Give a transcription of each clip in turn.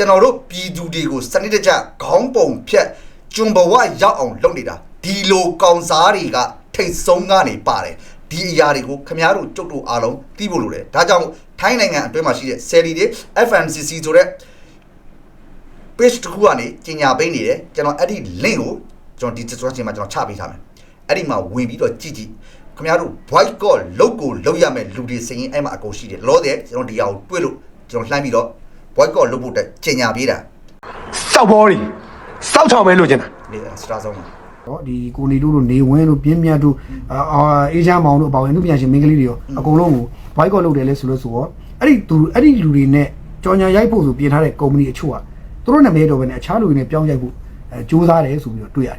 ကျွန်တော်တို့ပြည်သူတွေကိုစနစ်တကျခေါင်းပုံဖြတ်ကျွံဘဝရောက်အောင်လုပ်နေတာဒီလိုကောင်စားတွေကထိတ်ဆုံးကနေပါတယ်ဒီအရာတွေကိုခမားတို့ကြုတ်တို့အားလုံးသိဖို့လိုတယ်ဒါကြောင့်ထိုင်းနိုင်ငံအတွင်းမှာရှိတဲ့ Sally တွေ FMCC ဆိုတဲ့ page တစ်ခုကနေကြီးညာပေးနေတယ်ကျွန်တော်အဲ့ဒီ link ကိုကျွန်တော်ဒီ description မှာကျွန်တော်ချပေးထားမယ်အဲ့ဒီမှာဝင်ပြီးတော့ကြည့်ကြည့်ခင်ဗျားတို့ white call လုတ်ကိုလုတ်ရမယ်လူတွေစရင်အဲ့မှာအကုန်ရှိတယ်လောတဲ့ကျွန်တော်ဒီအရာကိုတွေ့လို့ကျွန်တော်လှမ်းပြီးတော့ white call လုတ်ဖို့တက်ကြီးညာပေးတာစောက်ဘောတွေစောက်ချောင်မဲလို့ကျင်တာဒီစတာဆုံးမှာတော့ဒီကိုနေတို့တို့နေဝင်းတို့ပြင်းပြတို့အာအေးချမ်းမောင်တို့အပေါင်းအနုပညာရှင်မင်းကလေးတွေရောအကုန်လုံးကိုဘိုက်ကော့လုပ်တယ်လဲဆိုလို့ဆိုတော့အဲ့ဒီသူအဲ့ဒီလူတွေနဲ့ကြော်ညာရိုက်ဖို့ဆိုပြင်ထားတဲ့ကုမ္ပဏီအချို့ကသူတို့နာမည်တော့ပဲနဲ့အခြားလူတွေနဲ့ပြောင်းရိုက်ဖို့အဲစူးစမ်းတယ်ဆိုပြီးတော့တွေ့ရတယ်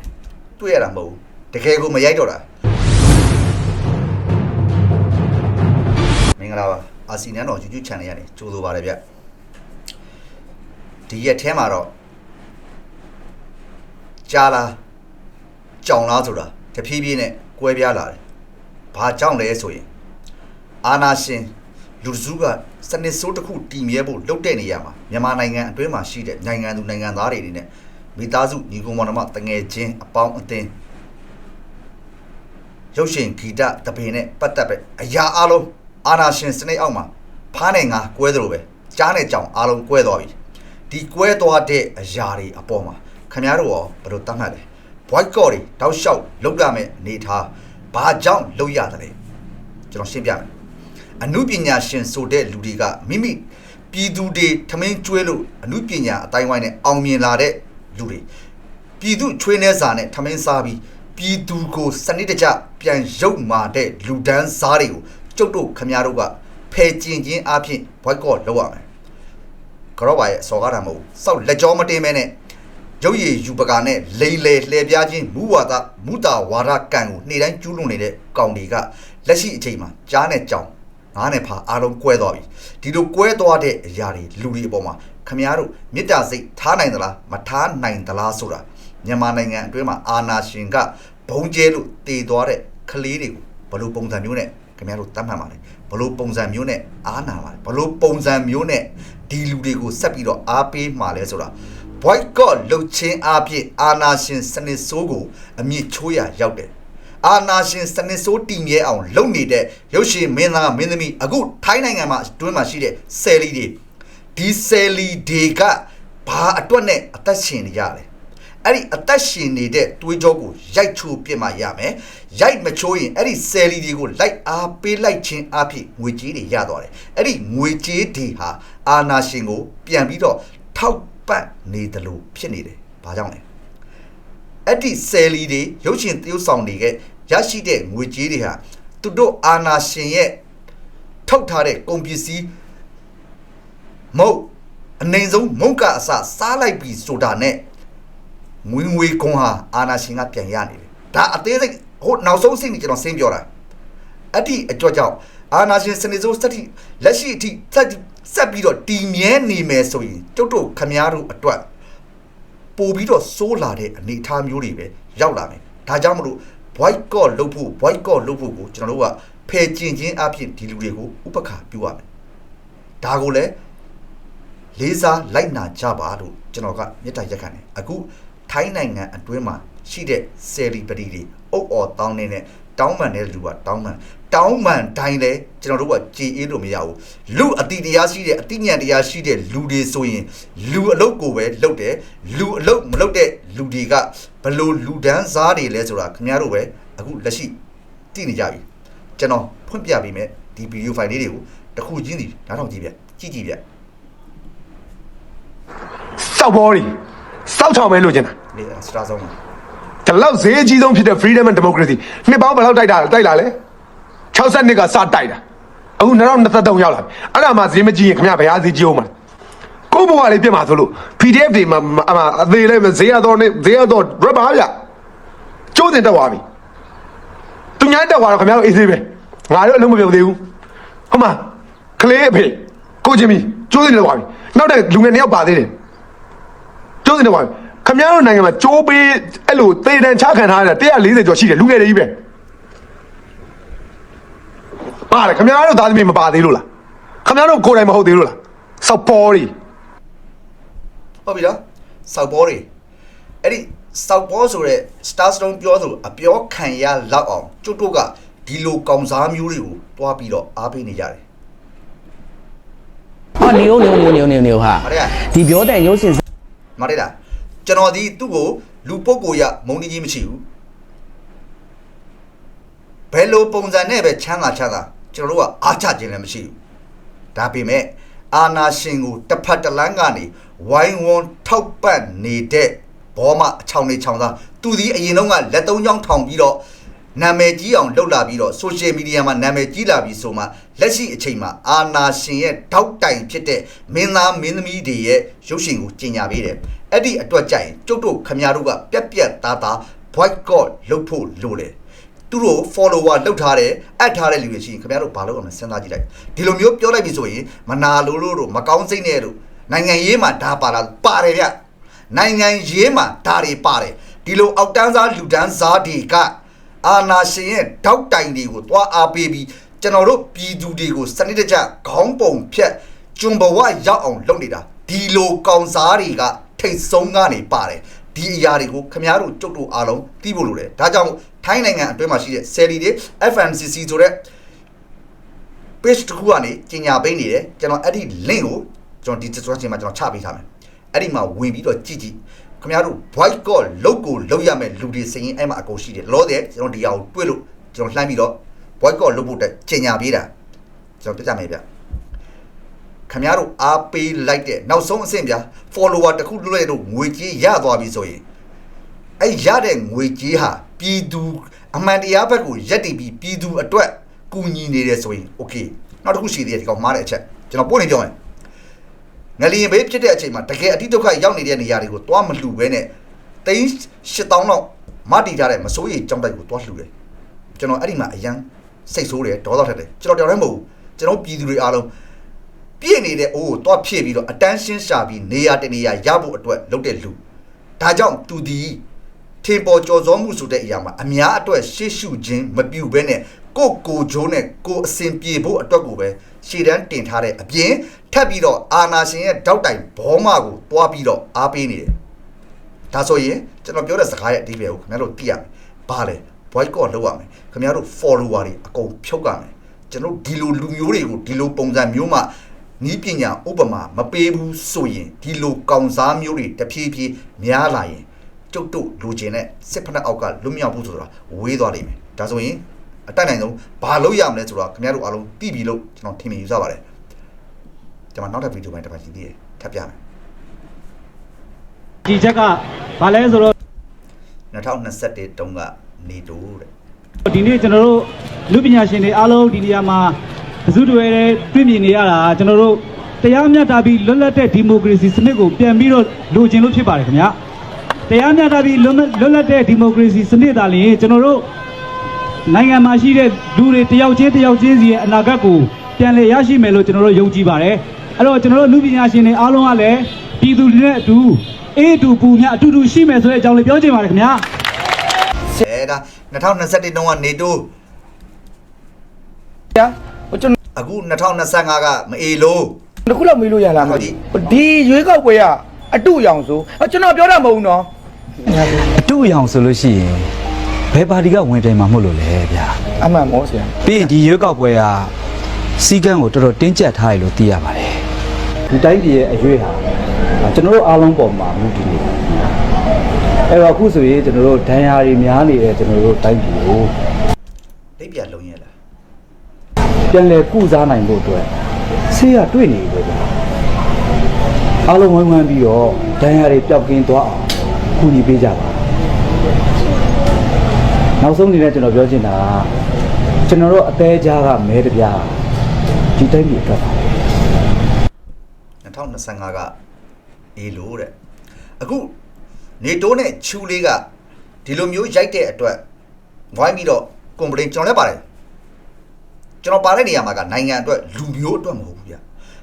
တွေ့ရတာမဟုတ်ဘူးတကယ်ကိုမရိုက်တော့တာမင်္ဂလာပါအာစီနန်တော် YouTube channel ရနေကြိုးဆိုပါတယ်ဗျ ဒီရက်ထဲမှာတော့ကြာလာကြောင်လားဆိုတာတဖြည်းဖြည်းနဲ့ကွဲပြားလာတယ်ဘာကြောင့်လဲဆိုရင်အာနာရှင်လူစုကစနစ်ဆိုးတစ်ခုတည်မြဲဖို့လှုပ်တဲ့နေရာမှာမြန်မာနိုင်ငံအတွင်းမှာရှိတဲ့နိုင်ငံသူနိုင်ငံသားတွေနေနဲ့မိသားစုညီကောင်မောင်နှမတငယ်ချင်းအပေါင်းအသင်းရုပ်ရှင်ဂီတတပင်နဲ့ပတ်သက်ပဲအရာအလုံးအာနာရှင်စနစ်အောက်မှာဖားနေငါကွဲသလိုပဲကြားနဲ့ကြောင်အလုံးကွဲသွားပြီ ဒီကွဲသွားတဲ့အရာတွေအပေါ်မှာခင်ဗျားတို့ရောဘယ်လိုသတ်မှတ်လဲ white call တွေတောက်လျှောက်လောက်ရမယ်အနေထားဘာကြောင့်လောက်ရတယ်လဲကျွန်တော်ရှင်းပြမယ်အမှုပညာရှင်ဆိုတဲ့လူတွေကမိမိပြည်သူတွေထမင်းကျွေးလို့အမှုပညာအတိုင်းဝိုင်းနဲ့အောင်မြင်လာတဲ့လူတွေပြည်သူချွေးနှဲစာနဲ့ထမင်းစားပြီးပြည်သူကိုစနစ်တကျပြန်ရုပ်မာတဲ့လူဒန်းစားတွေကိုကျုပ်တို့ခမရတို့ကဖယ်ကျင်ခြင်းအပြင် white call လောက်ရမယ် ကြောပါရဲ့စော်ကားတာမဟုတ်ဘူးစောက်လက်ကြောမတင်းမဲနဲ့ရုပ်ရည်ယူပကာနဲ့လိန်လေလှည့်ပြားခြင်းမူဝါဒမူတာဝါဒကံကိုနေ့တိုင်းကျူးလွန်နေတဲ့ကောင်တွေကလက်ရှိအချိန်မှာကြားနဲ့ကြောင်ငားနဲ့ဖာအားလုံးကွဲသွားပြီဒီလိုကွဲသွားတဲ့အရာတွေလူတွေအပေါ်မှာခမည်းတော်မေတ္တာစိတ်ထားနိုင်သလားမထားနိုင်သလားဆိုတာမြန်မာနိုင်ငံအတွင်းမှာအာနာရှင်ကဘုံကျဲလို့တည်သွားတဲ့ကလေးတွေကိုဘယ်လိုပုံစံမျိုးနဲ့ ခမည်းတော်တတ်မှတ်ပါလဲဘယ်လိုပုံစံမျိုးနဲ့အားနာပါလဲဘယ်လိုပုံစံမျိုးနဲ့ဒီလူတွေကိုဆက်ပြီးတော့အားပေးမှာလဲဆိုတာ boycott လုပ်ခြင်းအပြင်အာနာရှင်စနစ်ဆိုးကိုအမြင့်ချိုးရရောက်တယ်။အာနာရှင်စနစ်ဆိုးတည်မြဲအောင်လုပ်နေတဲ့ရုပ်ရှင်မင်းသားမင်းသမီးအခုထိုင်းနိုင်ငံမှာတွင်းမှာရှိတဲ့ဆယ်လီတွေဒီဆယ်လီတွေကဘာအတွက်နဲ့အသက်ရှင်နေကြလဲ။ အဲ့ဒီအသက်ရှင်နေတဲ့တွေးကြောကိုရိုက်ချိုးပြစ်မှရမယ်။ရိုက်မချိုးရင်အဲ့ဒီဆယ်လီတွေကိုလိုက်အားပေးလိုက်ခြင်းအဖြစ်ငွေကြေးတွေရသွားတယ်။အဲ့ဒီငွေကြေးတွေဟာအာနာရှင်ကို ပြန်ပြီးတော့ထောက်ပတ်နေတယ်လို့ဖြစ်နေတယ်။ဘာကြောင့်လဲ။အဲ့ဒီဆယ်လီတွေရုပ်ရှင်သရုပ်ဆောင်တွေကရရှိတဲ့ငွေကြေးတွေဟာသူတို့အာနာရှင်ရဲ့ထုတ်ထားတဲ့ကုန်ပစ္စည်းမဟုတ်အနေဆုံးမုတ်ကအစစားလိုက်ပြီဆိုတာနဲ့ ငွေငွေကွန်ဟာအာနာရှင်ကပြန်ရနေတယ်။ဒါအသေးစိတ်ဟိုနောက်ဆုံးစိတ်နဲ့ကျွန်တော်ဆင်းပြောတာ။အဲ့ဒီအကြောကြောင့်အာနာရှင်စနေစိုးစက်တိလက်ရှိအထိဆက်ဆက်ပြီးတော့တည်မြဲနေမယ်ဆိုရင်ကျုပ်တို့ခမားတို့အတွက်ပို့ပြီးတော့စိုးလာတဲ့အနေအထားမျိုးတွေပဲရောက်လာမယ်ဒါကြောင့်မလို့ boycott လုပ်ဖို့ boycott လုပ်ဖို့ကိုကျွန်တော်တို့ကဖယ်ကျင်ခြင်းအဖြစ်ဒီလူတွေကိုဥပက္ခပြုရမယ်ဒါကိုလည်းလေးစားလိုက်နာကြပါလို့ကျွန်တော်ကမေတ္တာရက်ခံတယ်အခု ထိုင်းနိုင်ငံအတွင်းမှာရှိတဲ့ celebrity တွေအုပ်အော်တောင်းနေတဲ့တောင်းပန်တဲ့လူကတောင်းပန်တောင်းပန်တိုင်းလဲကျွန်တော်တို့ကကြည်အေးလို့မရဘူးလူအတိတရားရှိတဲ့အတိညာတရားရှိတဲ့လူတွေဆိုရင်လူအလုတ်ကိုပဲလုတ်တယ်လူအလုတ်မလုတ်တဲ့လူတွေကဘလို့လူဒန်းစားတွေလဲဆိုတာခင်ဗျားတို့ပဲအခုလက်ရှိသိနေကြပြီကျွန်တော်ဖွင့်ပြပေးမယ်ဒီဗီဒီယိုဖိုင်လေးတွေကိုတစ်ခုချင်းစီနားထောင်ကြည့်ပြကြည့်ကြည့်ပြစောက်ဘောတွေ စောက်ချောင်မဲလို့ကျင်တာနေစတာဆုံးပါဒီလောက်ဈေးအကြီးဆုံးဖြစ်တဲ့ freedom and democracy နှစ်ပေါင်းဘယ်လောက်တိုက်တာလဲတိုက်လာလဲ60နှစ်ကစတိုက်တာအခု2023ရောက်လာပြီအဲ့ဒါမှဈေးမကြီးရင်ခင်ဗျာဘယ်ဟာဈေးကြီးအောင်မလဲကိုယ့်ဘဝလေးပြစ်မှာဆိုလို့ PDF တွေမှာအမအသေးလေးဈေးရတော့နေဈေးရတော့ rubber ဗျကျိုးတင်တက်သွားပြီသူများတက်သွားတော့ခင်ဗျားတို့အေးသေးပဲငါတို့အလုံးမပြုတ်သေးဘူးဟုတ်မှာကလေးအဖေကိုချင်းမီကျိုးတင်တက်သွားပြီနောက်တဲ့လူငယ်နှစ်ယောက်ပါသေးတယ် ကျိုးစင်တော့ခမရတို့နိုင်ငံမှာကျိုးပေးအဲ့လိုသေတံချခံထားရတာ140ကျော်ရှိတယ်လူငယ်တွေကြီးပဲပါလေခမရတို့သားသမီးမပါသေးလို့လားခမရတို့ကိုယ်တိုင်မဟုတ်သေးလို့လားစောက်ပေါ်ရီဟုတ်ပြီနော်စောက်ဘောတွေအဲ့ဒီစောက်ဘောဆိုတဲ့ star stone ပြောသလိုအပြောခံရလောက်အောင်ကျွတ်တို့ကဒီလိုကောင်စားမျိုးတွေကိုတွားပြီးတော့အားပေးနေကြတယ်ဟောနေဦးနေဦးနေဦးနေဦးနေဦးနေဦးဟာဟုတ်တယ်ဒီပြောတဲ့ရုပ်ရှင် မရတာကျွန်တော်ဒီသူ့ကိုလူပုဂ္ဂိုလ်ရမုန်းနေကြီးမရှိဘူးဘယ်လိုပုံစံနဲ့ပဲချမ်းသာချမ်းသာကျွန်တော်တို့ကအားချခြင်းလည်းမရှိဘူးဒါပေမဲ့အာနာရှင်ကိုတစ်ဖက်တစ်လမ်းကနေဝိုင်းဝန်းထောက်ပံ့နေတဲ့ဘောမအချောင်းလေးချောင်းသားသူဒီအရင်တော့ကလက်သုံးချောင်းထောင်ပြီးတော့ နာမည်ကြီးအောင်လှုပ်လာပြီးတော့ social media မှာနာမည်ကြီးလာပြီးဆိုမှလက်ရှိအချိန်မှာအာနာရှင်ရဲ့ထောက်တိုင်ဖြစ်တဲ့မင်းသားမင်းသမီးတွေရဲ့ရုပ်ရှင်ကိုကျင်ညာပေးတယ်အဲ့ဒီအတွက်ကြိုင်ကျုပ်တို့ခမရတို့ကပြက်ပြက်သားသား boycott လုပ်ဖို့လိုတယ်သူတို့ follower လောက်ထားတယ်အပ်ထားတဲ့လူတွေရှိရင်ခင်ဗျားတို့ဘာလုပ်အောင်လဲစဉ်းစားကြည့်လိုက်ဒီလိုမျိုးပြောလိုက်ပြီဆိုရင်မနာလို့လို့တို့မကောင်းစိတ်နဲ့တို့နိုင်ငံရေးမှာဒါပါလားပါတယ်ဗျနိုင်ငံရေးမှာဒါတွေပါတယ်ဒီလိုအောက်တန်းစားလူတန်းစားတွေက အာနာရှင်ရဲ့တောက်တိုင်တွေကိုသွားအားပေးပြီးကျွန်တော်တို့ပြည်သူတွေကိုစနစ်တကျခေါင်းပုံဖြတ်ကျွံဘဝရောက်အောင်လုပ်နေတာဒီလိုကောင်စားတွေကထိတ်ဆုံးကနေပါတယ်ဒီအရာတွေကိုခမားတို့ကြုတ်တို့အားလုံးသိဖို့လိုတယ်ဒါကြောင့်ထိုင်းနိုင်ငံအတွင်းမှာရှိတဲ့ Sally တွေ FMCC ဆိုတဲ့ page တစ်ခုကနေကြီးညာပေးနေတယ်ကျွန်တော်အဲ့ဒီ link ကိုကျွန်တော်ဒီ description မှာကျွန်တော်ချပေးထားမယ်အဲ့ဒီမှာဝင်ပြီးတော့ကြည့်ကြည့် ခမားတို့ boycott လုပ်ကိုလုပ်ရမယ်လူတွေစရင်အဲ့မှာအကုန်ရှိတယ်လောတဲ့ကျွန်တော်ဒီအရာကိုတွေ့လို့ကျွန်တော်လှမ်းပြီးတော့ boycott လုပ်ဖို့တက်ကြီးညာပေးတာကျွန်တော်ပြကြမယ်ဗျခမရတို့အားပေးလိုက်တဲ့နောက်ဆုံးအဆင့်ဗျာ follower တစ်ခုလွှဲလို့ငွေကြေးရသွားပြီဆိုရင်အဲ့ရတဲ့ငွေကြေးဟာပြည်သူအမှန်တရားဘက်ကိုရက်တည်ပြီးပြည်သူအတွက်ကူညီနေတယ်ဆိုရင် okay နောက်တစ်ခုရှိသေးတယ်ဒီကောင်မှားတဲ့အချက်ကျွန်တော်ပို့နေပြောမယ် ငလျင်ဘေးဖြစ်တဲ့အချိန်မှာတကယ်အတိဒုက္ခရောက်နေတဲ့နေရာတွေကိုတွားမလှူဘဲနဲ့သိန်း8000လောက်မတည်ထားတဲ့မစိုးရိမ်ကြောင်းတိုက်ကိုတွားလှူတယ်ကျွန်တော်အဲ့ဒီမှာအရန်စိတ်ဆိုးတယ်ဒေါသထက်တယ်ကျွန်တော်တောင်တည်းမဟုတ်ဘူးကျွန်တော်ပြည်သူတွေအားလုံးပြည့်နေတဲ့အိုးကိုတွားဖြည့်ပြီးတော့အတန်းရှင်းရှာပြီးနေရာတနေရာရဖို့အတွက်လုပ်တဲ့လူဒါကြောင့်သူဒီထင်ပေါ်ကြော်စောမှုဆိုတဲ့အရာမှာအများအတွက်ရှေ့ရှုခြင်းမပြုဘဲနဲ့ကိုယ့်ကိုယ်ဂျိုးနဲ့ကိုယ်အစဉ်ပြေဖို့အတွက်ကိုပဲရှေ့တန်းတင်ထားတဲ့အပြင် ထပ်ပြီးတော့အာနာရှင်ရဲ့တောက်တိုင်ဘောမကိုတွားပြီးတော့အားပေးနေတယ်ဒါဆိုရင်ကျွန်တော်ပြောတဲ့စကားရဲ့အဓိပ္ပာယ်ကိုခင်ဗျားတို့သိရမယ်ဘာလဲ boycott လုပ်ရမယ်ခင်ဗျားတို့ follower တွေအကုန်ဖြုတ်ရမယ်ကျွန်တော်တို့ဒီလိုလူမျိုးတွေကိုဒီလိုပုံစံမျိုးမှာနီးပညာဥပမာမပေးဘူးဆိုရင်ဒီလိုကောင်စားမျိုးတွေတဖြည်းဖြည်းများလာရင်ကျုပ်တို့လူချင်းနဲ့စစ်ဖက်နှက်အောက်ကလွတ်မြောက်ဖို့ဆိုတာဝေးသွားလိမ့်မယ်ဒါဆိုရင်အတက်နိုင်ဆုံးဘာလုပ်ရမလဲဆိုတော့ခင်ဗျားတို့အားလုံးသိပြီလို့ကျွန်တော်ထင်မြင်ယူဆပါတယ် ကျွန်တော်နောက်တစ်ဗီဒီယိုပိုင်းတစ်ပတ်ရှိသေးတယ်ထပ်ပြမယ်ဒီချက်ကဘာလဲဆိုတော့2021တုန်းကနေတိုးတဲ့ဒီနေ့ကျွန်တော်တို့လူပညာရှင်တွေအားလုံးဒီနေရာမှာအစုတွေတွေ့မြင်နေရတာကျွန်တော်တို့တရားမျှတပြီးလွတ်လပ်တဲ့ဒီမိုကရေစီစနစ်ကိုပြန်ပြီးတော့လိုချင်လို့ဖြစ်ပါတယ်ခင်ဗျာတရားမျှတပြီးလွတ်လွတ်လပ်တဲ့ဒီမိုကရေစီစနစ်သာလျှင်ကျွန်တော်တို့နိုင်ငံမှာရှိတဲ့လူတွေတယောက်ချင်းတယောက်ချင်းစီရဲ့အနာဂတ်ကိုပြန်လည်ရရှိမယ်လို့ကျွန်တော်တို့ယုံကြည်ပါတယ် အဲ့တော့ကျွန်တော်တို့လူပညာရှင်တွေအားလုံးကလည်းပြည်သူတွေနဲ့အတူအေးအတူပူမြအတူတူရှိမယ်ဆိုတဲ့အကြောင်းလေးပြောချင်ပါတယ်ခင်ဗျာအဲဒါ2021တုန်းကနေတိုးဗျာဟိုကျွန်အခု2025ကမအေလို့တော်တစ်ခုလောက်မေးလို့ရလားမဟုတ်ပြီသိဒီရွေးကောက်ပွဲကအတုအယောင်ဆိုဟောကျွန်တော်ပြောတာမဟုတ်ဘူးနော်အတူအယောင်ဆိုလို့ရှိရင်ဘယ်ပါတီကဝင်ပြိုင်မှာမဟုတ်လို့လဲဗျာအမှန်မောဆရာပြီးရင်ဒီရွေးကောက်ပွဲက စီကံကိုတော်တော်တင်းကျပ်ထားရလို့သိရပါတယ်ဒီတိုင်းပြည်ရဲ့အရွေးဟာကျွန်တော်တို့အားလုံးပေါ်မှာမူတည်နေတယ်အဲ့တော့အခုဆိုရင်ကျွန်တော်တို့ဒဏ်ရာတွေများနေတဲ့ကျွန်တော်တို့တိုင်းပြည်ကိုတိတ်ပြလုံးရလားပြန်လည်ကုစားနိုင်ဖို့အတွက်ဆေးရတွေ့နေပြီဗျာအားလုံးဝိုင်းဝန်းပြီးတော့ဒဏ်ရာတွေပျောက်ကင်းသွားအောင်ကူညီပေးကြပါနောက်ဆုံးအနေနဲ့ကျွန်တော်ပြောချင်တာကကျွန်တော်တို့အသေးကြားကမဲတပြား ဒီတိုင်းပြည်အတွက်ပါ2025ကအေလို့တဲ့အခုနေတိုးနဲ့ချူလေးကဒီလိုမျိုးရိုက်တဲ့အတွက်ဝိုင်းပြီးတော့ကွန်ပလင်ကျွန်တော်လည်းပါတယ်ကျွန်တော်ပါတဲ့နေရာမှာကနိုင်ငံအတွက်လူမျိုးအတွက်မဟုတ်ဘူးဗျ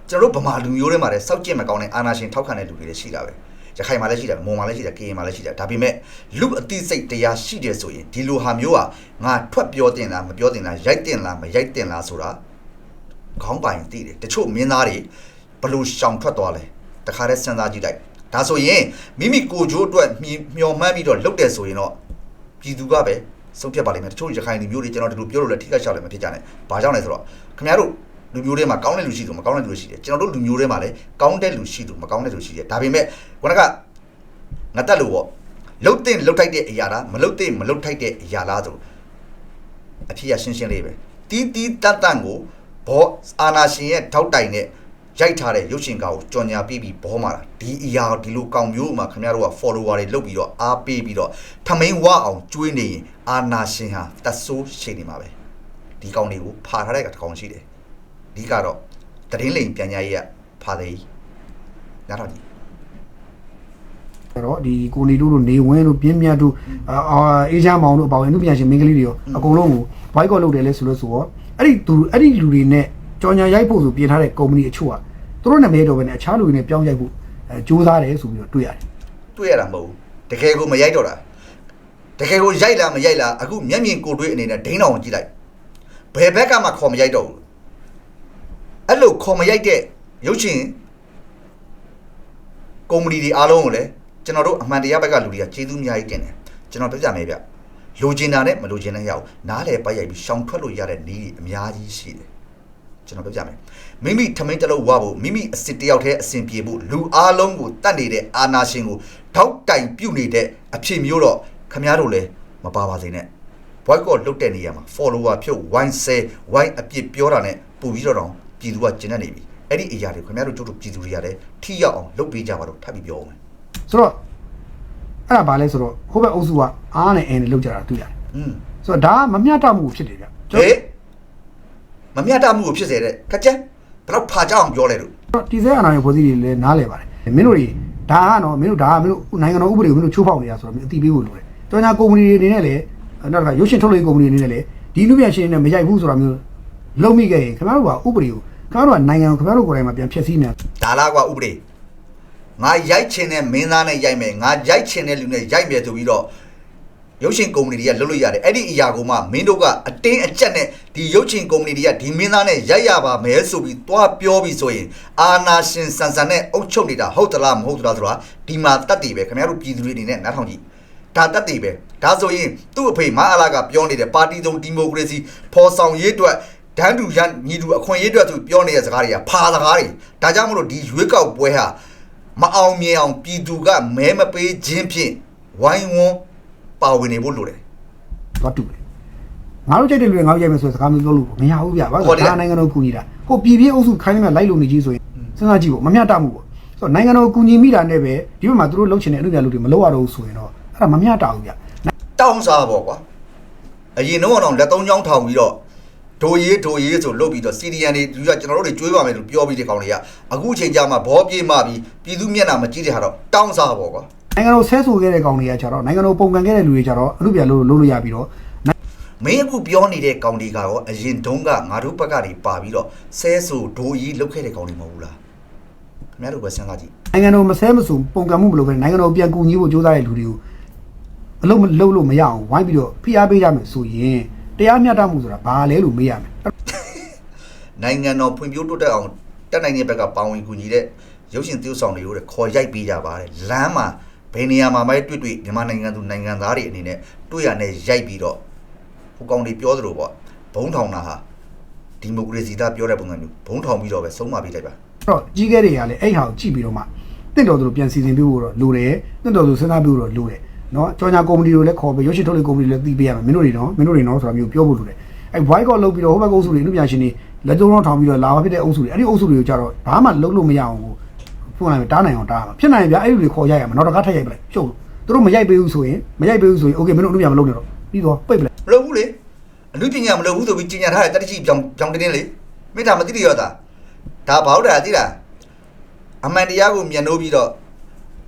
ကျွန်တော်တို့ဗမာလူမျိုးတွေမှာလည်းစောက်ကျင့်မကောင်းတဲ့အာနာရှင်ထောက်ခံတဲ့လူတွေလည်းရှိတာပဲရခိုင်မှာလည်းရှိတယ်မွန်မှာလည်းရှိတယ်ကရင်မှာလည်းရှိတယ်ဒါပေမဲ့လူအသိစိတ်တရားရှိတယ်ဆိုရင်ဒီလိုဟာမျိုးကငါထွက်ပြောတင်လားမပြောတင်လားရိုက်တင်လားမရိုက်တင်လားဆိုတာ ခေါင်းပိုင်သိတယ်တချို့မင်းသားတွေဘလို့ရှောင်ထွက်သွားလဲတခါတည်းစဉ်းစားကြည့်လိုက်ဒါဆိုရင်မိမိကိုယ်ကျိုးအတွက်မြင်မျှော်မှန်းပြီးတော့လုပ်တယ်ဆိုရင်တော့ပြည်သူကပဲဆုံးဖြတ်ပါလိမ့်မယ်တချို့ရခိုင်လူမျိုးတွေကျွန်တော်တို့ပြောလို့လည်းထိခိုက်ရှောက်လည်းမဖြစ်ကြနဲ့ဘာကြောင့်လဲဆိုတော့ခင်ဗျားတို့လူမျိုးတွေမှာကောင်းတဲ့လူရှိတယ်မကောင်းတဲ့လူရှိတယ်ကျွန်တော်တို့လူမျိုးတွေမှာလည်းကောင်းတဲ့လူရှိတယ်မကောင်းတဲ့လူရှိတယ်ဒါပေမဲ့ခုနကငါတက်လို့ပေါ့လှုပ်တဲ့လှုပ်ထိုက်တဲ့အရာလားမလှုပ်တဲ့မလှုပ်ထိုက်တဲ့အရာလားဆိုအဖြစ်ရရှင်းရှင်းလေးပဲတီးတီးတတ်တန့်ကို ဘောအာနာရှင်ရဲ့ထောက်တိုင်နဲ့ရိုက်ထားတဲ့ရုပ်ရှင်ကားကိုကြော်ညာပြီးပြီးဘောမှာလာဒီအရာဒီလိုကောင်မျိုးမှာခင်ဗျားတို့က follower တွေလုတ်ပြီးတော့အားပေးပြီးတော့ထမင်းဝအောင်ကျွေးနေရင်အာနာရှင်ဟာတတ်ဆိုးရှိနေမှာပဲဒီကောင်တွေကိုဖာထားတဲ့ကောင်ရှိတယ်အဓိကတော့တရင်လိန်ပြန်ညာရေးကဖာသေးနားထောင်ကြည့်အဲ့တော့ဒီကိုနေတို့တို့နေဝင်းတို့ပြင်းမြတ်တို့အာအာအေးချမ်းမောင်တို့အပေါင်းအနုပညာရှင်မင်းကလေးတွေရောအကုန်လုံးကိုဘိုက်ကော့လုပ်တယ်လဲဆိုလို့ဆိုတော့ အဲ့ဒီသူအဲ့ဒီလူတွေနဲ့ကြော်ညာရိုက်ဖို့ဆိုပြင်ထားတဲ့ကုမ္ပဏီအချို့ကသူတို့နာမည်တော့ပဲနဲ့အခြားလူတွေနဲ့ပြောင်းရိုက်ဖို့အဲစူးစမ်းတယ်ဆိုပြီးတော့တွေ့ရတယ်တွေ့ရတာမဟုတ်ဘူးတကယ်ကိုမရိုက်တော့တာတကယ်ကိုရိုက်လားမရိုက်လားအခုမျက်မြင်ကိုယ်တွေ့အနေနဲ့ဒိန်းတော်ကိုကြည့်လိုက်ဘယ်ဘက်ကမှခေါ်မရိုက်တော့ဘူးအဲ့လိုခေါ်မရိုက်တဲ့ရုပ်ရှင်ကုမ္ပဏီတွေအားလုံးကိုလည်းကျွန်တော်တို့အမှန်တရားဘက်ကလူတွေကကျေးဇူးအများကြီးတင်တယ်ကျွန်တော်ပြောပြမယ်ဗျ လိုချင်တာနဲ့မလိုချင်တဲ့ရအောင်နားလေပိုက်ရိုက်ပြီးရှောင်ထွက်လို့ရတဲ့နည်းတွေအများကြီးရှိတယ်ကျွန်တော်ပြောပြမယ်မိမိထမင်းတစ်လုံးဝဖို့မိမိအစ်စ်တယောက်တည်းအစဉ်ပြေဖို့လူအားလုံးကိုတတ်နေတဲ့အာနာရှင်ကိုထောက်တိုင်ပြုတ်နေတဲ့အဖြစ်မျိုးတော့ခမားတို့လည်းမပါပါစေနဲ့ boycott လုပ်တဲ့နေရာမှာ follower ဖြုတ် wine sell wine အပြစ်ပြောတာနဲ့ပူပြီးတော့တော့ပြည်သူကကျဉ်းနေပြီအဲ့ဒီအရာတွေခမားတို့တို့ပြည်သူတွေကလည်းထိရောက်အောင်လုပ်ပေးကြပါတော့ထပ်ပြီးပြောအောင်မယ်ဆိုတော့ အဲ့ဒါဘာလဲဆိုတော့ဟိုဘက်အုပ်စုကအားနဲ့အင်းနဲ့လောက်ကြတာတွေ့ရတယ်อืมဆိုတော့ဒါကမမျှတမှုဖြစ်တယ်ဗျဟေးမမျှတမှုကိုဖြစ်စေတဲ့ခက်ချက်ဘယ်တော့ဖာကြအောင်ပြောလဲလို့တော့ဒီစဲအနာရဲ့ဖွဲ့စည်းတွေလည်းနားလဲပါတယ်မင်းတို့တွေဒါကတော့မင်းတို့ဒါကမင်းတို့နိုင်ငံတော်ဥပဒေကိုမင်းတို့ချိုးဖောက်နေတာဆိုတော့မင်းအတိပေးဖို့လိုတယ်တော်ညာကုမ္ပဏီတွေအနေနဲ့လည်းနောက်တစ်ခါရုပ်ရှင်ထုတ်လုပ်ရေးကုမ္ပဏီအနေနဲ့လည်းဒီလူပြန်ရှင်တွေနဲ့မရိုက်ဘူးဆိုတာမျိုးလုံးမိခဲ့ရင်ခင်ဗျားတို့ကဥပဒေကိုခင်ဗျားတို့ကနိုင်ငံကိုခင်ဗျားတို့ကိုယ်တိုင်မှာပြန်ဖျက်ဆီးနေဒါလားကွာဥပဒေ ငါရိုက်ချင်တဲ့မင်းသားနဲ့ရိုက်မယ်ငါရိုက်ချင်တဲ့လူနဲ့ရိုက်မယ်ဆိုပြီးတော့ရုပ်ရှင်ကုမ္ပဏီတွေကလုပ်လို့ရတယ်အဲ့ဒီအရာကိုမှမင်းတို့ကအတင်းအကျပ်နဲ့ဒီရုပ်ရှင်ကုမ္ပဏီတွေကဒီမင်းသားနဲ့ရိုက်ရပါမယ်ဆိုပြီးတွားပြောပြီးဆိုရင်အာနာရှင်ဆန်ဆန်နဲ့အုပ်ချုပ်နေတာဟုတ်သလားမဟုတ်သလားဆိုတာဒီမှာတတ်တည်ပဲခင်ဗျားတို့ပြည်သူတွေအနေနဲ့နားထောင်ကြည့်ဒါတတ်တည်ပဲဒါဆိုရင်သူ့အဖေမအားလာကပြောနေတဲ့ပါတီစုံဒီမိုကရေစီဖော်ဆောင်ရေးအတွက်ဒန်းတူရညီတူအခွင့်အရေးအတွက်သူပြောနေတဲ့စကားတွေကဖာစကားတွေဒါကြောင့်မလို့ဒီရွေးကောက်ပွဲဟာ မအောင်မြင်အောင်ပြည်သူကမဲမပေးခြင်းဖြင့်ဝိုင်းဝန်းပါဝင်နေဖို့လိုတယ်တော့တူတယ်ငါတို့ကြိုက်တဲ့လူတွေငါတို့ကြိုက်မယ်ဆိုတဲ့စကားမျိုးပြောလို့မရဘူးဗျဘာလို့လဲဒါနိုင်ငံတော်ကူညီတာကိုပြည်ပြင်းအုပ်စုခိုင်းနေမှလိုက်လို့နေကြီးဆိုရင်စဉ်းစားကြည့်ဖို့မမျှတမှုပေါ့ဆိုတော့နိုင်ငံတော်ကူညီမိတာနဲ့ပဲဒီဘက်မှာသူတို့လှုပ်ချင်တဲ့အလုပ်ပြလုပ်တွေမလုပ်ရတော့ဘူးဆိုရင်တော့အဲ့ဒါမမျှတဘူးဗျတောင်းစားပေါ့ကွာအရင်တော့တော့လက်သုံးချောင်းထောင်ပြီးတော့ ဒိုရေးဒိုရေးဆိုလုပ်ပြီးတော့စီဒီအန်တွေဒီကကျွန်တော်တို့တွေကြွေးပါမယ်လို့ပြောပြီးတဲ့ကောင်တွေကအခုချိန်ကြမှာဘောပြေးမှပြီးပြည်သူမျက်နှာမကြည့်တဲ့ဟာတော့တောင်းစားပေါ့ကွာနိုင်ငံတော်ဆဲဆိုခဲ့တဲ့ကောင်တွေကကြတော့နိုင်ငံတော်ပုံကန်ခဲ့တဲ့လူတွေကြတော့အလုပ်ပြလုပ်လို့လုပ်လို့ရပြီးတော့မင်းအခုပြောနေတဲ့ကောင်တွေကတော့အရင်တုန်းကငါတို့ဘက်ကနေပါပြီးတော့ဆဲဆူဒိုကြီးလုတ်ခဲ့တဲ့ကောင်တွေမဟုတ်ဘူးလားခင်ဗျားတို့ပဲစဉ်းစားကြည့်နိုင်ငံတော်မဆဲမဆိုပုံကန်မှုမလုပ်ဘဲနိုင်ငံတော်ပြန်ကူညီဖို့ကြိုးစားတဲ့လူတွေကိုအလုပ်မလုပ်လို့မရအောင်ဝိုင်းပြီးတော့ဖိအားပေးကြမယ်ဆိုရင် တရားမျှတမှုဆိုတာဘာလဲလို့မေးရမယ်နိုင်ငံတော်ဖွံ့ဖြိုးတိုးတက်အောင်တက်နိုင်တဲ့ဘက်ကပါဝင်ကူညီတဲ့ရုပ်ရှင်သရုပ်ဆောင်တွေကိုလည်းခေါ်ရိုက်ပေးကြပါတယ်လမ်းမှာဘယ်နေရာမှာပဲတွေ့တွေ့မြန်မာနိုင်ငံသူနိုင်ငံသားတွေအနေနဲ့တွေ့ရနဲ့ရိုက်ပြီးတော့ဟိုကောင်တွေပြောသလိုပေါ့ဘုံထောင်တာဟာဒီမိုကရေစီသားပြောတဲ့ပုံစံမျိုးဘုံထောင်ပြီးတော့ပဲဆုံးမပေးလိုက်ပါအဲ့တော့ကြီးခဲ့တွေကလည်းအဲ့ဟာကိုကြည့်ပြီးတော့မှတင့်တော်သူတို့ပြန်စီစဉ်ပေးဖို့တော့လိုတယ်တင့်တော်သူစဉ်းစားပေးဖို့တော့လိုတယ် နော်ကြောင်ညာကုမ္ပဏီတွေလည်းခေါ်ပြီးရုပ်ရှင်ထုတ်လုပ်ကုမ္ပဏီတွေလည်းသိပေးရမယ်မင်းတို့တွေနော်မင်းတို့တွေနော်ဆိုတာမျိုးပြောဖို့လိုတယ်အဲ့ boycott လုပ်ပြီးတော့ဟိုဘက်ကအုပ်စုတွေအမှုပြန်ရှင်တွေလက်ကျုံတော့ထောင်ပြီးတော့လာမဖြစ်တဲ့အုပ်စုတွေအဲ့ဒီအုပ်စုတွေကိုကြတော့ဘာမှလုပ်လို့မရအောင်ကိုဖွင့်လိုက်တားနိုင်အောင်တားမှာဖြစ်နိုင်ရင်ဗျအဲ့ဒီတွေခေါ်ရိုက်ရမှာနောက်တစ်ခါထပ်ရိုက်ပလိုက်ရှုပ်သူတို့မရိုက်ပေးဘူးဆိုရင်မရိုက်ပေးဘူးဆိုရင် okay မင်းတို့အမှုပြန်မလုပ်နဲ့တော့ပြီးတော့ပိတ်ပလိုက်မလုပ်ဘူးလေအမှုပညာမလုပ်ဘူးဆိုပြီးကြီးညာထားတဲ့တက်တိပြောင်ပြောင်တင်းတင်းလေမိသားမသိရရောသားဒါဘာလို့တာသိလားအမှန်တရားကိုမြင်လို့ပြီးတော့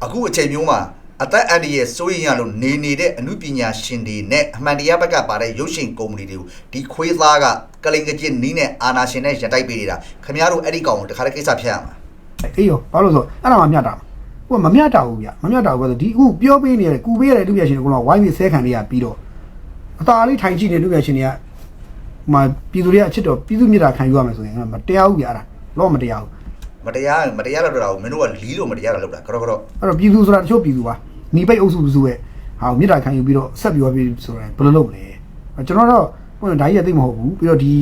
အခုအချိန်မျိုးမှာ အသက်အန္တရာယ်စိုးရင်ရလို့နေနေတဲ့အမှုပညာရှင်တွေနဲ့အမှန်တရားဘက်ကပါတဲ့ရုပ်ရှင်ကုမ္ပဏီတွေကိုဒီခွေးသားကကလိန်ကကျစ်နီးနဲ့အာနာရှင်နဲ့ရတိုက်ပေးနေတာခင်ဗျားတို့အဲ့ဒီကောင်ကိုတခါတည်းကိစ္စဖျက်ရမှာအေးရောဘာလို့ဆိုအဲ့ဒါမှမျှတာမှာဟိုကမမျှတာဘူးဗျမမျှတာဘူးဆိုဒီအခုပြောပေးနေတယ်ကူပေးရတဲ့လူပြရှင်တွေကတော့ဝိုင်းပြီးဆဲခံနေရပြီးတော့အသာလေးထိုင်ကြည့်နေလူပြရှင်တွေကဟိုမှာပြည်သူတွေကအချစ်တော်ပြည်သူမြတ်တာခံယူရမယ်ဆိုရင်မတရားဘူးဗျအဲ့ဒါတော့မတရားဘူးမတရားမတရားလောက်တာကိုမင်းတို့ကလီးလို့မတရားတာလောက်တာကတော့ကတော့အဲ့တော့ပြည်သူဆိုတာတချို့ပြည်သူပါ နီးပိတ်အုပ်စုစုရဲ့ဟာကိုမြစ်တာခံယူပြီးတော့ဆက်ပြီးတော့ပြီးဆိုရင်ဘယ်လိုလုပ်မလဲအဲ့ကျွန်တော်တော့ဟိုဒါကြီးရသိမဟုတ်ဘူးပြီးတော့ဒီ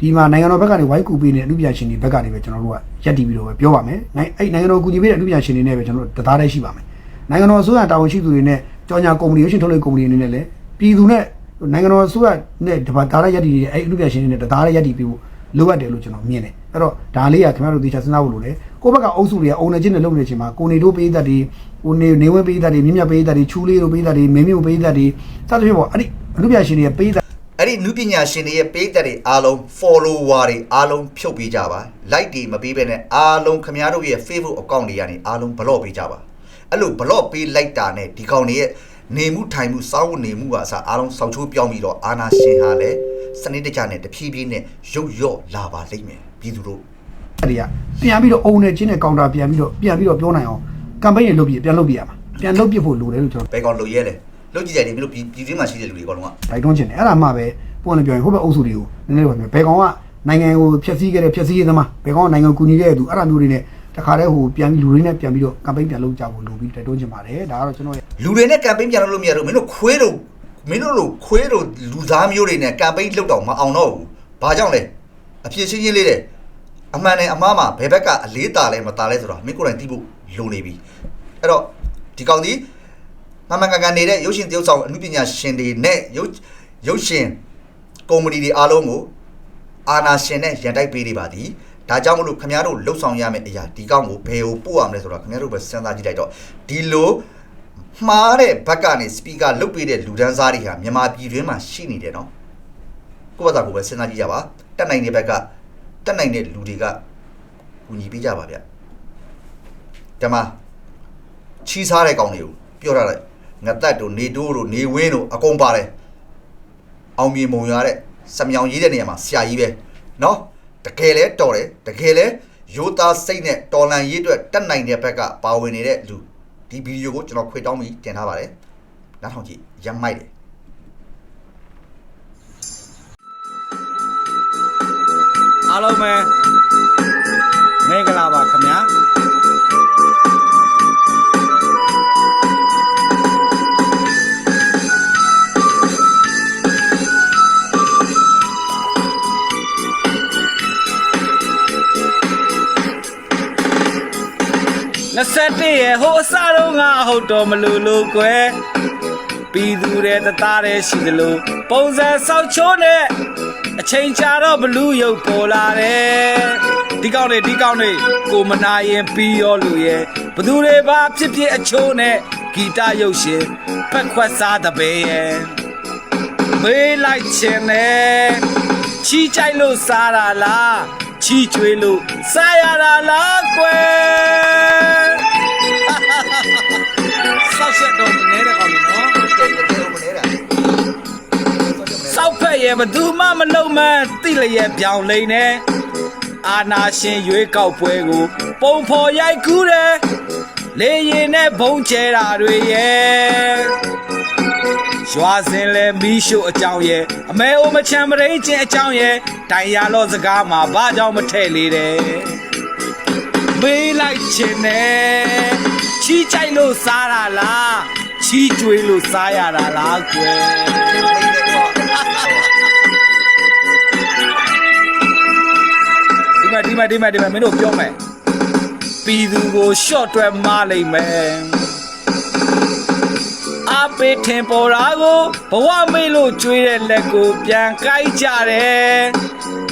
ဒီမှာနိုင်ငံတော်ဘက်ကနေဝိုင်းကူပေးနေတဲ့အမှုပြရှင်တွေဘက်ကနေပဲကျွန်တော်တို့ကရက်တည်ပြီးတော့ပဲပြောပါမယ်နိုင်အဲ့နိုင်ငံတော်ကူညီပေးတဲ့အမှုပြရှင်တွေနဲ့ပဲကျွန်တော်တို့တသားတည်းရှိပါမယ်နိုင်ငံတော်အစိုးရတာဝန်ရှိသူတွေနဲ့ကြော်ညာကုမ္ပဏီရွှေထုတ်လုပ်ကုမ္ပဏီအနေနဲ့လည်းပြည်သူနဲ့နိုင်ငံတော်အစိုးရနဲ့တပါးသားရက်တည်တွေအဲ့အမှုပြရှင်တွေနဲ့တသားတည်းရက်တည်ပြီးဖို့လိုအပ်တယ်လို့ကျွန်တော်မြင်တယ်အဲ့တော့ဒါလေးကခင်ဗျားတို့သေချာစဉ်းစားဖို့လိုတယ် ကိုယ့်ဘက်ကအုပ်စုတွေကအုံနေချင်းနဲ့လုပ်နေတဲ့အချိန်မှာကိုနေတို့ပေးတတ်တွေကိုနေနေဝင်းပေးတတ်တွေမြင့်မြတ်ပေးတတ်တွေချူလေးတို့ပေးတတ်တွေမင်းမျိုးပေးတတ်တွေစသဖြင့်ပေါ့အဲ့ဒီအမှုပြရှင်တွေပေးတတ်အဲ့ဒီနုပညာရှင်တွေရဲ့ပေးသက်တွေအားလုံး follower တွေအားလုံးဖြုတ်ပေးကြပါ like တွေမပေးဘဲနဲ့အားလုံးခင်ဗျားတို့ရဲ့ Facebook account တွေကနေအားလုံး block ပေးကြပါအဲ့လို block ပေးလိုက်တာနဲ့ဒီကောင်တွေရဲ့နေမှုထိုင်မှုစောင့်နေမှုကအစားအားလုံးစောက်ချိုးပြောင်းပြီးတော့အာနာရှင်ဟာလည်းစနစ်တကျနဲ့တဖြည်းဖြည်းနဲ့ရုပ်ရော့လာပါလိမ့်မယ်ပြည်သူတို့ အဲ့ဒီကပြန်ပြီးတော့အုံနဲ့ချင်းနဲ့ကောင်တာပြန်ပြီးတော့ပြန်ပြီးတော့ပြောနိုင်အောင်ကမ်ပိန်းတွေလုပ်ပြီးပြန်လုပ်ပြရမှာပြန်လုပ်ပြဖို့လိုတယ်လို့ကျွန်တော်ဘယ်ကောင်လိုရဲလဲလုတ်ကြည့်ကြတယ်မင်းတို့ပြည်ပြည်တွင်းမှာရှိတဲ့လူတွေအကောင်လုံးကတိုက်တွန်းချင်တယ်အဲ့ဒါမှပဲပွင့်လည်းပြောရင်ဟိုဘက်အုပ်စုတွေကိုနည်းနည်းတော့ပြောဘယ်ကောင်ကနိုင်ငံကိုဖျက်ဆီးခဲ့တဲ့ဖျက်ဆီးရေးသမားဘယ်ကောင်ကနိုင်ငံကိုကူညီခဲ့တဲ့သူအဲ့ဒါမျိုးတွေနဲ့တခါတည်းဟိုပြန်ပြီးလူတွေနဲ့ပြန်ပြီးတော့ကမ်ပိန်းပြန်လုပ်ကြဖို့လိုပြီးတိုက်တွန်းချင်ပါတယ်ဒါကတော့ကျွန်တော်ရဲ့လူတွေနဲ့ကမ်ပိန်းပြန်လုပ်လို့မရတော့မင်းတို့ခွေးတို့မင်းတို့လိုခွေးတို့လူသားမျိုးတွေနဲ့ကမ်ပိန်းလုပ်တော့မအောင်တော့ဘူးဘာကြောင့်လဲအဖြစ်ရှင်းရှင်းလေးတဲ့ အမှန်နဲ့အမှားမှာဘယ်ဘက်ကအလေးတာလဲမတာလဲဆိုတော့မင်းကိုယ်တိုင်သိဖို့လိုနေပြီအဲ့တော့ဒီကောင်ဒီမမကန်ကန်နေတဲ့ရုပ်ရှင်တရုပ်ဆောင်အမှုပညာရှင်တွေနဲ့ရုပ်ရုပ်ရှင်ကုမ္ပဏီတွေအားလုံးကိုအာနာရှင်နဲ့ရန်တိုက်ပေးနေပါသည်ဒါကြောင့်မလို့ခင်ဗျားတို့လှုပ်ဆောင်ရမယ့်အရာဒီကောင်ကိုဘယ်ကိုပို့ရမလဲဆိုတော့ခင်ဗျားတို့ပဲစဉ်းစားကြည့်လိုက်တော့ဒီလိုမှားတဲ့ဘက်ကနေစပီကာလုတ်ပေးတဲ့လူဒန်းစားတွေဟာမြန်မာပြည်တွင်းမှာရှိနေတယ်နော်ကိုယ့်ဘာသာကိုယ်ပဲစဉ်းစားကြည့်ကြပါတက်နိုင်တဲ့ဘက်က တက်နိုင်တဲ့လူတွေကကူညီပေးကြပါဗျဓမ္မချီးစားတဲ့ကောင်တွေကိုပြောရတဲ့ငသက်တို့နေတိုးတို့နေဝင်းတို့အကုန်ပါတယ်အောင်မြေမုံရတဲ့စမြောင်ရေးတဲ့နေရာမှာဆရာကြီးပဲနော်တကယ်လဲတော်တယ်တကယ်လဲရိုးသားစိတ်နဲ့တော်လန်ရေးအတွက်တက်နိုင်တဲ့ဘက်ကပါဝင်နေတဲ့လူဒီဗီဒီယိုကိုကျွန်တော်ခွေတောင်းပြီးတင်ထားပါတယ်နားထောင်ကြည့်ရမ်းမိုက်တယ် အားလုံးပဲမင်္ဂလာပါခင်ဗျာ21ရဲ့ဟိုအစတော့ငါဟုတ်တော့မလို့လို့ကွယ်ပြည်သူတွေတသားတဲ့ရှိသလိုပုံစံဆောက်ချိုးနဲ့ အချိန်ကြာတော့ဘလူးရုပ်ပေါ်လာတယ်ဒီကောင်းနေဒီကောင်းနေကိုမနာရင်ပြီးရောလူရဲ့ဘသူတွေပါဖြစ်ဖြစ်အချိုးနဲ့ဂီတရုပ်ရှင်ဖက်ခွက်စားတဲ့ဘေးရဲ့မေးလိုက်ချင်တယ်ချီးကြိုက်လို့စားတာလားချီးကျွေးလို့စားရတာလားကွယ်ဆောက်ဆက်တော့မနေတဲ့ကောင် စောက်ဖက်ရဲ့ဘသူမှမလုံးမန်းတိလျက်ပြောင်းလိမ့်နေအာနာရှင်ရွေးကောက်ပွဲကို ပုံဖော်ရိုက်ကူးတယ်လေရင်နဲ့ဘုံကျဲတာတွေရဲ့ရွာစင်လဲမီးရှို့အကြောင်းရဲ့အမဲအိုမချမ်းမရိချင်းအကြောင်းရဲ့တိုင်ရလောစကားမှာဘာကြောင့်မထည့်လေတဲ့မေးလိုက်ချင်တယ်ချီးကြိုက်လို့စားတာလားချီးကျွေးလို့စားရတာလားကွယ် ဒီမှာဒီမှာဒီမှာဒီမှာမင်းတို့ပြောမယ်ပြည်သူကိုရှော့တွဲမလိုက်မယ်အပေထင်ပေါ်တာကိုဘဝမေးလို့ကျွေးတဲ့လက်ကိုပြန်ကိုက်ကြတယ်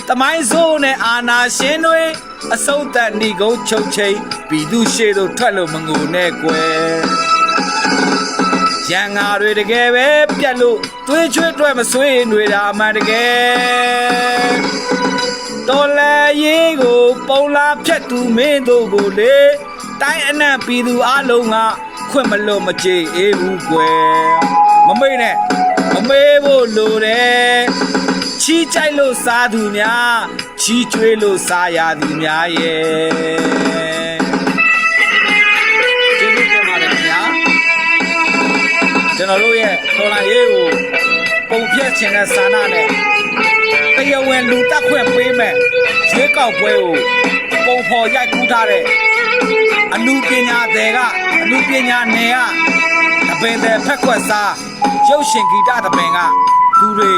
တမိုင်းစိုးနဲ့အာနာရှင်တွေအစုံတန်ဏီကုန်းချုပ်ချိန်ပြည်သူရှေ့သို့ထွက်လို့မငိုနဲ့ကွယ် ရန်ငါတွေတကယ်ပဲပြတ်လို့တွေးချွေးတွဲမဆွေးတွေတာအမှန်တကယ်တော်လရေးကိုပုံလာဖြတ်သူမင်းတို့ကိုလေတိုင်းအနှံ့ပြည်သူအလုံးကခွင့်မလို့မကြေအေးဘူးကွယ်မမေ့နဲ့မမေ့ဖို့လိုတယ်ချီးကြိုက်လို့စားသူများချီးကျွေးလို့စားရသူများရဲ့ ကျွန်တော်တို့ရဲ့တော်လာရေးကိုပုံဖြတ်ခြင်းနဲ့စာနာနဲ့တရားဝင်လူတက်ခွင့်ပေးမဲ့ရွေးကောက်ပွဲကိုပုံဖော်ရိုက်ကူးထားတဲ့အမှုပညာတွေကအမှုပညာနယ်ကတပင်တဲ့ဖက်ခွက်စားရုပ်ရှင်ဂီတတပင်ကသူတွေ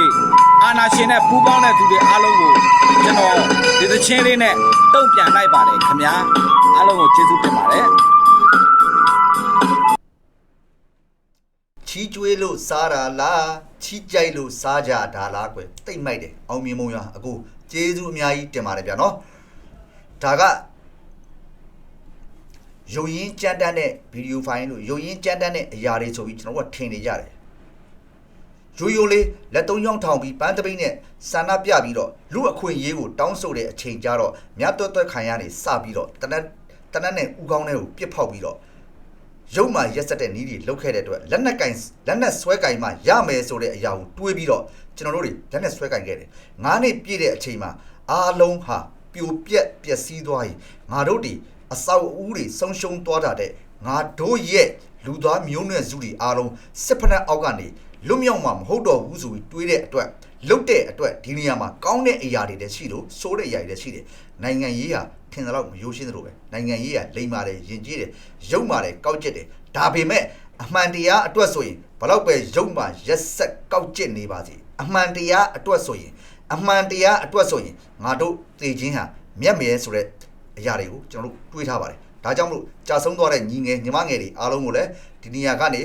အာနာရှင်နဲ့ပူးပေါင်းတဲ့သူတွေအားလုံးကိုကျွန်တော်ဒီသချင်းလေးနဲ့တုံ့ပြန်လိုက်ပါတယ်ခင်ဗျာအားလုံးကိုကျေးဇူးတင်ပါတယ် ချီးကျွေးလို့စားတာလားချီးကြိုက်လို့စားကြတာလားကွယ်တိတ်မိုက်တယ်အောင်မြင်မုံရအခုကျေးဇူးအများကြီးတင်ပါတယ်ဗျာနော်ဒါကရုံရင်းကြမ်းတမ်းတဲ့ဗီဒီယိုဖိုင်လို့ရုံရင်းကြမ်းတမ်းတဲ့အရာတွေဆိုပြီးကျွန်တော်တို့ကထင်နေကြတယ်ရိုးရိုးလေးလက်သုံးချောင်းထောင်ပြီးပန်းတပိတ်နဲ့ဆန္ဒပြပြီးတော့လူအခွင့်အရေးကိုတောင်းဆိုတဲ့အချိန်ကြတော့မြတ်တွတ်တွတ်ခံရနေစပြီးတော့တနက်တနက်နဲ့ဥကောင်းတဲ့ကိုပြစ်ဖောက်ပြီးတော့ ရုပ်မှရက်ဆက်တဲ့နီးတွေလုတ်ခဲ့တဲ့အတွက်လက်နက်ကင်လက်နက်ဆွဲကင်မှရမယ်ဆိုတဲ့အရာကိုတွေးပြီးတော့ကျွန်တော်တို့တွေလက်နက်ဆွဲကင်ခဲ့တယ်။ငါးနှစ်ပြည့်တဲ့အချိန်မှာအားလုံးဟာပြိုပြက်ပျက်စီးသွားရင်ငါတို့တွေအဆောက်အဦတွေဆုံးရှုံးသွားတာတဲ့ငါတို့ရဲ့လူသားမျိုးနွယ်စုတွေအားလုံးစစ်ဖက်နှက်အောက်ကနေလွတ်မြောက်မှာမဟုတ်တော့ဘူးဆိုပြီးတွေးတဲ့အတွက်လုတ်တဲ့အတွက်ဒီနေရာမှာကောင်းတဲ့အရာတွေလည်းရှိလို့စိုးတဲ့အရာတွေလည်းရှိတယ်။နိုင်ငံရေးဟာ ထင်သလောက်မရိုးရှင်းသလိုပဲနိုင်ငံရေးဟာလိမ္မာတယ်ယဉ်ကျေးတယ်ရုပ်မာတယ်ကောက်ကျစ်တယ်ဒါပေမဲ့အမှန်တရားအတွက်ဆိုရင်ဘလောက်ပဲရုပ်မာရက်ဆက်ကောက်ကျစ်နေပါစေအမှန်တရားအတွက်ဆိုရင်အမှန်တရားအတွက်ဆိုရင်ငါတို့သိချင်းဟာမျက်မြဲဆိုတဲ့အရာတွေကိုကျွန်တော်တို့တွေးထားပါတယ်ဒါကြောင့်မလို့ကြာဆုံးသွားတဲ့ညီငယ်ညီမငယ်တွေအားလုံးကိုလည်းဒီနေရာကနေ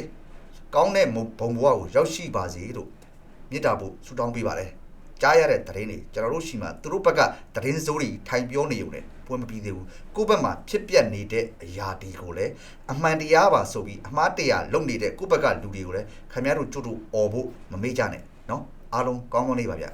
ကောင်းတဲ့ဘုံဘဝကိုရောက်ရှိပါစေလို့မေတ္တာပို့ဆုတောင်းပေးပါတယ်ကြားရတဲ့သတင်းတွေကျွန်တော်တို့ရှိမှသူတို့ဘက်ကသတင်းစိုးတွေထိုင်ပြောနေုံနဲ့ ပွဲမပြီးသေးဘူးကိုယ့်ဘက်မှာဖြစ်ပျက်နေတဲ့အရာတွေကိုလည်းအမှန်တရားပါဆိုပြီးအမှားတရားလုပ်နေတဲ့ကိုယ့်ဘက်ကလူတွေကိုလည်းခင်ဗျားတို့ကျွတ်တို့អော်ဖို့မမေ့ကြနဲ့เนาะအားလုံးကောင်းကောင်းလေးပါဗျ